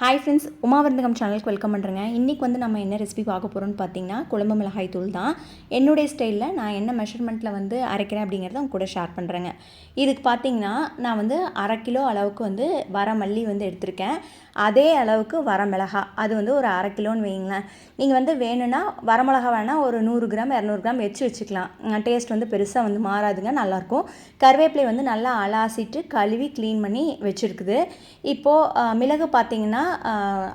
Hi friends உமாவர்ந்தகம் சேனலுக்கு welcome பண்ணுறேங்க இன்றைக்கி வந்து நம்ம என்ன ரெசிபி பார்க்க போகிறோம்னு பார்த்தீங்கன்னா குழம்பு மிளகாய் தூள் தான். என்னுடைய ஸ்டைலில் நான் என்ன மெஷர்மெண்ட்டில் வந்து அரைக்கிறேன் அப்படிங்கிறத உங்க கூட ஷேர் பண்ணுறேங்க இதுக்கு பார்த்தீங்கன்னா நான் வந்து அரை கிலோ அளவுக்கு வந்து வர மல்லி வந்து எடுத்திருக்கேன். அதே அளவுக்கு வர மிளகா அது வந்து ஒரு அரை கிலோன்னு வைங்களேன் நீங்கள் வந்து வேணும்னா வரமிளகா வேணால் ஒரு நூறு கிராம் இரநூறு கிராம் வச்சு வச்சுக்கலாம். டேஸ்ட் வந்து பெருசாக வந்து மாறாதுங்க நல்லாயிருக்கும். கருவேப்பிலை வந்து நல்லா அலாசிட்டு கழுவி க்ளீன் பண்ணி வச்சுருக்குது. இப்போது மிளகு பார்த்தீங்கன்னா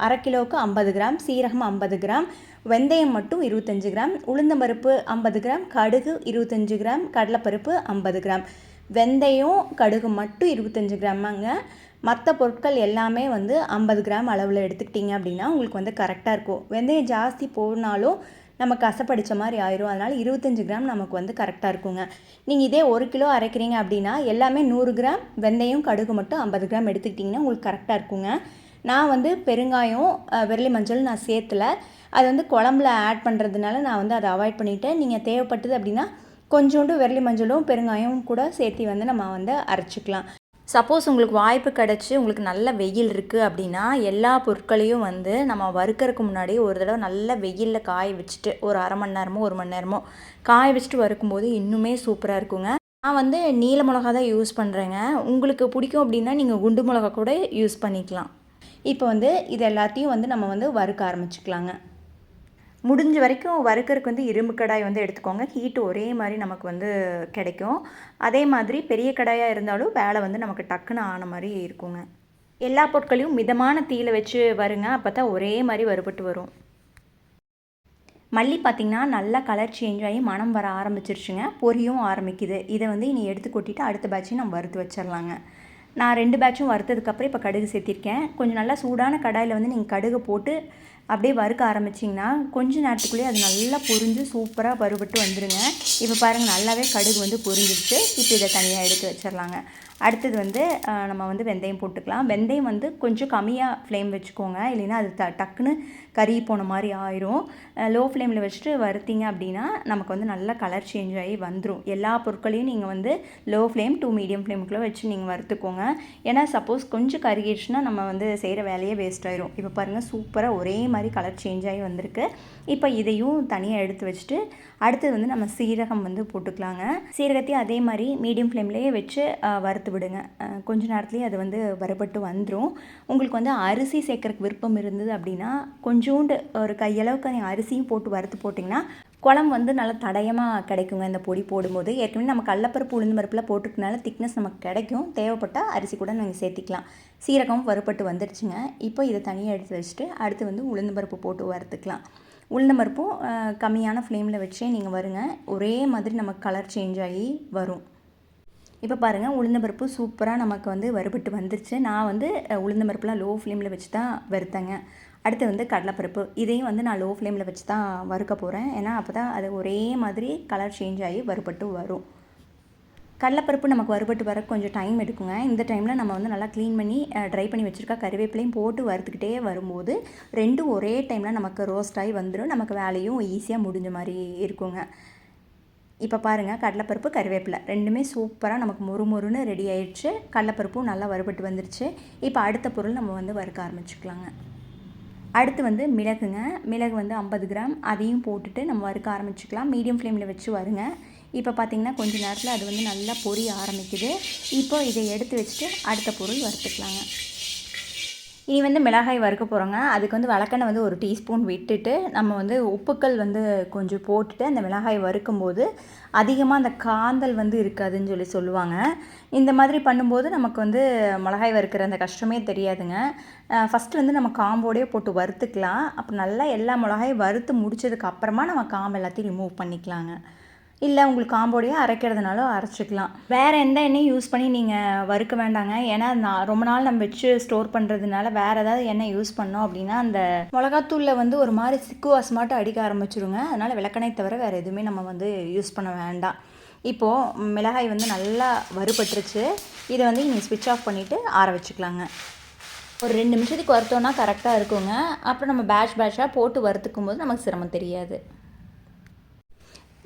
அரை கிலோவுக்கு ஐம்பது கிராம் சீரகம் ஐம்பது கிராம் வெந்தயம் மட்டும் இருபத்தஞ்சு கிராம் உளுந்தம்பருப்பு ஐம்பது கிராம் கடுகு இருபத்தஞ்சி கிராம் கடலைப்பருப்பு ஐம்பது கிராம். வெந்தயம் கடுகு மட்டும் இருபத்தஞ்சி கிராமாங்க மற்ற பொருட்கள் எல்லாமே வந்து ஐம்பது கிராம் அளவில் எடுத்துக்கிட்டிங்க அப்படின்னா உங்களுக்கு வந்து கரெக்டாக இருக்கும். வெந்தயம் ஜாஸ்தி போனாலும் நமக்கு கசப்படிச்ச மாதிரி ஆயிரும். அதனால் இருபத்தஞ்சி கிராம் நமக்கு வந்து கரெக்டாக இருக்குங்க. நீங்கள் இதே ஒரு கிலோ அரைக்கிறீங்க அப்படின்னா எல்லாமே நூறு கிராம் வெந்தயம் கடுகு மட்டும் ஐம்பது கிராம் எடுத்துக்கிட்டிங்கன்னா உங்களுக்கு கரெக்டாக இருக்குங்க. நான் வந்து பெருங்காயம் வெள்ளி விரலி மஞ்சள் நான் சேர்த்துல. அது வந்து குழம்புல ஆட் பண்ணுறதுனால நான் வந்து அதை அவாய்ட் பண்ணிவிட்டேன் நீங்கள் தேவைப்பட்டது அப்படின்னா கொஞ்சோண்டு விரலி மஞ்சளும் பெருங்காயமும் கூட சேர்த்து வந்து நம்ம வந்து அரைச்சிக்கலாம். சப்போஸ் உங்களுக்கு வாய்ப்பு கிடச்சி உங்களுக்கு நல்ல வெயில் இருக்குது அப்படின்னா எல்லா பொருட்களையும் வந்து நம்ம வறுக்கிறதுக்கு முன்னாடி ஒரு தடவை நல்ல வெயிலில் காய வச்சுட்டு ஒரு அரை மணி நேரமோ ஒரு மணி நேரமோ காய வச்சுட்டு வறுக்கும்போது இன்னுமே சூப்பராக இருக்குங்க. நான் வந்து நீல மிளகா தான் யூஸ் பண்ணுறேங்க உங்களுக்கு பிடிக்கும் அப்படின்னா நீங்கள் குண்டு மிளகா கூட யூஸ் பண்ணிக்கலாம். இப்போ வந்து இது எல்லாத்தையும் வந்து நம்ம வந்து வறுக்க ஆரம்பிச்சுக்கலாங்க. முடிஞ்ச வரைக்கும் வறுக்கறதுக்கு வந்து இரும்பு கடாய் வந்து எடுத்துக்கோங்க. ஹீட்டு ஒரே மாதிரி நமக்கு வந்து கிடைக்கும். அதே மாதிரி பெரிய கடாயாக இருந்தாலும் வேலை வந்து நமக்கு டக்குன்னு ஆன மாதிரி இருக்குங்க. எல்லா பொருட்களையும் மிதமான தீயில் வச்சு வருங்க. அப்போ தான் ஒரே மாதிரி வறுபட்டு வரும். மல்லி பார்த்திங்கன்னா நல்லா கலர் சேஞ்ச் ஆகி மனம் வர ஆரம்பிச்சிருச்சுங்க. பொரியும் ஆரம்பிக்குது. இதை வந்து இனி எடுத்து கொட்டிட்டு அடுத்த பேட்சையும் நம்ம வறுத்து வச்சிடலாங்க நான் ரெண்டு பேட்சும் வறுத்ததுக்கப்புறம் இப்போ கடுகு சேர்த்திருக்கேன். கொஞ்சம் நல்லா சூடான கடாயில் வந்து நீங்கள் கடுகு போட்டு அப்படியே வறுக்க ஆரம்பிச்சிங்கன்னா கொஞ்ச நேரத்துக்குள்ளேயே அது நல்லா பொரிஞ்சு சூப்பராக வறுபட்டு வந்துடுங்க இப்போ பாருங்கள் நல்லாவே கடுகு வந்து பொரிஞ்சிருச்சு. இப்போ இதை தனியாக எடுத்து வச்சிடலாங்க. அடுத்தது வந்து நம்ம வந்து வெந்தயம் போட்டுக்கலாம். வெந்தயம் வந்து கொஞ்சம் கம்மியாக ஃப்ளேம் வச்சுக்கோங்க. இல்லைன்னா அது ட டக்குன்னு கறி போன மாதிரி ஆயிரும். லோ ஃப்ளேமில் வச்சுட்டு வறுத்தீங்க அப்படின்னா நமக்கு வந்து நல்லா கலர் சேஞ்ச் ஆகி வந்துடும் எல்லா பொருட்களையும் நீங்கள் வந்து லோ ஃப்ளேம் டூ மீடியம் ஃப்ளேமுக்குள்ளே வச்சு நீங்கள் வறுத்துக்கோங்க. ஏன்னா சப்போஸ் கொஞ்சம் கருகிடுச்சுன்னா நம்ம வந்து செய்கிற வேலையே வேஸ்ட் ஆயிரும். இப்போ பாருங்கள் சூப்பராக ஒரே மாதிரி கலர் சேஞ்ச் ஆகி வந்திருக்கு. இப்போ இதையும் தனியாக எடுத்து வச்சுட்டு அடுத்தது வந்து நம்ம சீரகம் வந்து போட்டுக்கலாங்க. சீரகத்தையும் அதே மாதிரி மீடியம் ஃப்ளேம்லேயே வச்சு வறுத்து விடுங்க. கொஞ்ச நேரத்துலேயே அது வந்து வறுபட்டு வந்துடும் உங்களுக்கு வந்து அரிசி சேர்க்குறக்கு விருப்பம் இருந்தது அப்படின்னா கொஞ்சோண்டு ஒரு கையளவுக்கு நீங்கள் அரிசியும் போட்டு வறுத்து போட்டிங்கன்னா குழம்பு வந்து நல்லா தடயமாக கிடைக்குங்க. இந்த பொடி போடும்போது ஏற்கனவே நம்ம கடலப்பருப்பு உளுந்து பருப்பில் போட்டுக்கனால திக்னஸ் நமக்கு கிடைக்கும். தேவைப்பட்டால் அரிசி கூட நீங்கள் சேர்த்திக்கலாம். சீரகம் வறுபட்டு வந்துடுச்சுங்க இப்போ இதை தனியாக எடுத்து வச்சுட்டு அடுத்து வந்து உளுந்து பருப்பு போட்டு வறுத்துக்கலாம். உளுந்த பருப்பும் கம்மியான ஃப்ளேமில் வச்சே நீங்கள் வருங்க. ஒரே மாதிரி நமக்கு கலர் சேஞ்ச் ஆகி வரும். இப்போ பாருங்கள் உளுந்தம்பருப்பு சூப்பராக நமக்கு வந்து வறுபட்டு வந்துருச்சு. நான் வந்து உளுந்த உளுந்தம்பருப்புலாம் லோ ஃப்ளேமில் வச்சு தான் வறுத்தேங்க. அடுத்து வந்து கடலைப்பருப்பு. இதையும் வந்து நான் லோ ஃப்ளேமில் வச்சு தான் வறுக்க போகிறேன் ஏன்னா அப்போ தான் அது ஒரே மாதிரி கலர் சேஞ்ச் ஆகி வறுபட்டு வரும். கடலைப்பருப்பு நமக்கு வறுபட்டு வர கொஞ்சம் டைம் எடுக்குங்க. இந்த டைமில் நம்ம வந்து நல்லா க்ளீன் பண்ணி ட்ரை பண்ணி வச்சுருக்க கறிவேப்பிலையும் போட்டு வறுத்துக்கிட்டே வரும்போது ரெண்டும் ஒரே டைமில் நமக்கு ரோஸ்ட் ஆகி வந்துடும் நமக்கு வேலையும் ஈஸியாக முடிஞ்ச மாதிரி இருக்குங்க. இப்போ பாருங்கள் கடலைப்பருப்பு கருவேப்பிலை ரெண்டுமே சூப்பராக நமக்கு மொறு மொறுன்னு ரெடி ஆயிடுச்சு. கடலைப்பருப்பும் நல்லா வறுபட்டு வந்துருச்சு. இப்போ அடுத்த பொருள் நம்ம வந்து வறுக்க ஆரம்பிச்சுக்கலாங்க. அடுத்து வந்து மிளகுங்க. மிளகு வந்து ஐம்பது கிராம். அதையும் போட்டுட்டு நம்ம வறுக்க ஆரம்பிச்சுக்கலாம். மீடியம் ஃப்ளேமில் வச்சு வருங்க. இப்போ பார்த்தீங்கன்னா கொஞ்ச நேரத்தில் அது வந்து நல்லா பொரிய ஆரம்பிக்குது. இப்போ இதை எடுத்து வச்சுட்டு அடுத்த பொருள் வறுத்துக்கலாங்க. இனி வந்து மிளகாய் வறுக்க போகிறோங்க அதுக்கு வந்து வழக்கெண்ணெய் வந்து ஒரு டீஸ்பூன் விட்டுட்டு நம்ம வந்து உப்புக்கள் வந்து கொஞ்சம் போட்டுட்டு அந்த மிளகாய் வறுக்கும்போது அதிகமாக அந்த காந்தல் வந்து இருக்காதுன்னு சொல்லி சொல்லுவாங்க. இந்த மாதிரி பண்ணும்போது நமக்கு வந்து மிளகாய் வறுக்கிற அந்த கஷ்டமே தெரியாதுங்க. ஃபஸ்ட்டு வந்து நம்ம காம்போடே போட்டு வறுத்துக்கலாம். அப்போ நல்லா எல்லா மிளகாயும் வறுத்து முடிச்சதுக்கு அப்புறமா நம்ம காம்பு எல்லாத்தையும் ரிமூவ் பண்ணிக்கலாங்க. இல்லை உங்களுக்கு காம்போடையோ அரைக்கிறதுனாலும் அரைச்சிக்கலாம். வேறு எந்த எண்ணெயும் யூஸ் பண்ணி நீங்கள் வறுக்க வேண்டாங்க. ஏன்னா நான் ரொம்ப நாள் நம்ம வச்சு ஸ்டோர் பண்ணுறதுனால வேறு ஏதாவது எண்ணெய் யூஸ் பண்ணோம் அப்படின்னா அந்த மிளகாத்தூளில் வந்து ஒரு மாதிரி சிக்கு வாசமாட்டம் அடிக்க ஆரம்பிச்சிருங்க. அதனால் விளக்கெண்ணெய் தவிர வேறு எதுவுமே நம்ம வந்து யூஸ் பண்ண வேண்டாம். இப்போது மிளகாய் வந்து நல்லா வறுபட்டுருச்சு. இதை வந்து நீங்கள் ஸ்விட்ச் ஆஃப் பண்ணிவிட்டு ஆற வச்சுக்கலாங்க. ஒரு ரெண்டு நிமிஷத்துக்கு வறுத்தோன்னா கரெக்டாக இருக்குங்க. அப்புறம் நம்ம பேட்ச் பேட்சாக போட்டு வறுத்துக்கும் போது நமக்கு சிரமம் தெரியாது.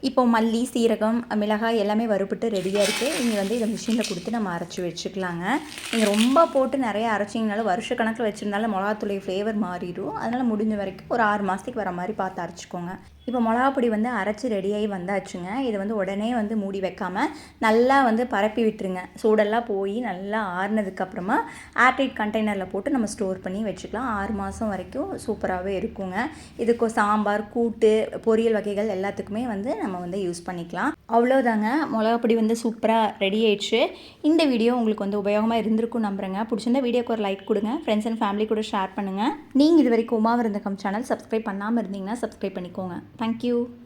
இப்போ மல்லி சீரகம் மிளகாய் எல்லாமே வறுபட்டு ரெடியாக இருக்குது நீங்கள் வந்து இதை மிஷினில் கொடுத்து நம்ம அரைச்சி வச்சுக்கலாங்க. நீங்கள் ரொம்ப போட்டு நிறைய அரைச்சிங்கனாலும் வருஷ கணக்கில் வச்சுருந்தாலும் மிளகாத்தூளை ஃப்ளேவர் மாறிடும். அதனால் முடிஞ்ச வரைக்கும் ஒரு ஆறு மாதத்துக்கு வர மாதிரி பார்த்து அரைச்சிக்கோங்க. இப்போ மிளகாப்பொடி வந்து அரைச்சி ரெடியாகி வந்தாச்சுங்க. இது வந்து உடனே வந்து மூடி வைக்காமல் நல்லா வந்து பரப்பி விட்டுருங்க. சூடெல்லாம் போய் நல்லா ஆறுனதுக்கப்புறமா ஏர்டைட் கண்டெய்னரில் போட்டு நம்ம ஸ்டோர் பண்ணி வச்சுக்கலாம். ஆறு மாதம் வரைக்கும் சூப்பராகவே இருக்குங்க. இதுக்கு சாம்பார் கூட்டு பொரியல் வகைகள் எல்லாத்துக்குமே வந்து நம்ம வந்து யூஸ் பண்ணிக்கலாம். அவ்வளோதாங்க மிளகாப்பொடி வந்து சூப்பராக ரெடி ஆயிடுச்சு. இந்த வீடியோ உங்களுக்கு வந்து உபயோகமாக இருந்திருக்கும் நம்புறேங்க. பிடிச்சிருந்தா வீடியோக்கு ஒரு லைக் கொடுங்க. ஃப்ரெண்ட்ஸ் அண்ட் ஃபேமிலி கூட ஷேர் பண்ணுங்கள் நீங்கள் இது வரைக்கும் உமா விருந்தகம் சேனல் சப்ஸ்கிரைப் பண்ணாமல் இருந்தீங்கன்னா சப்ஸ்கிரைப் பண்ணிக்கோங்க. Thank you.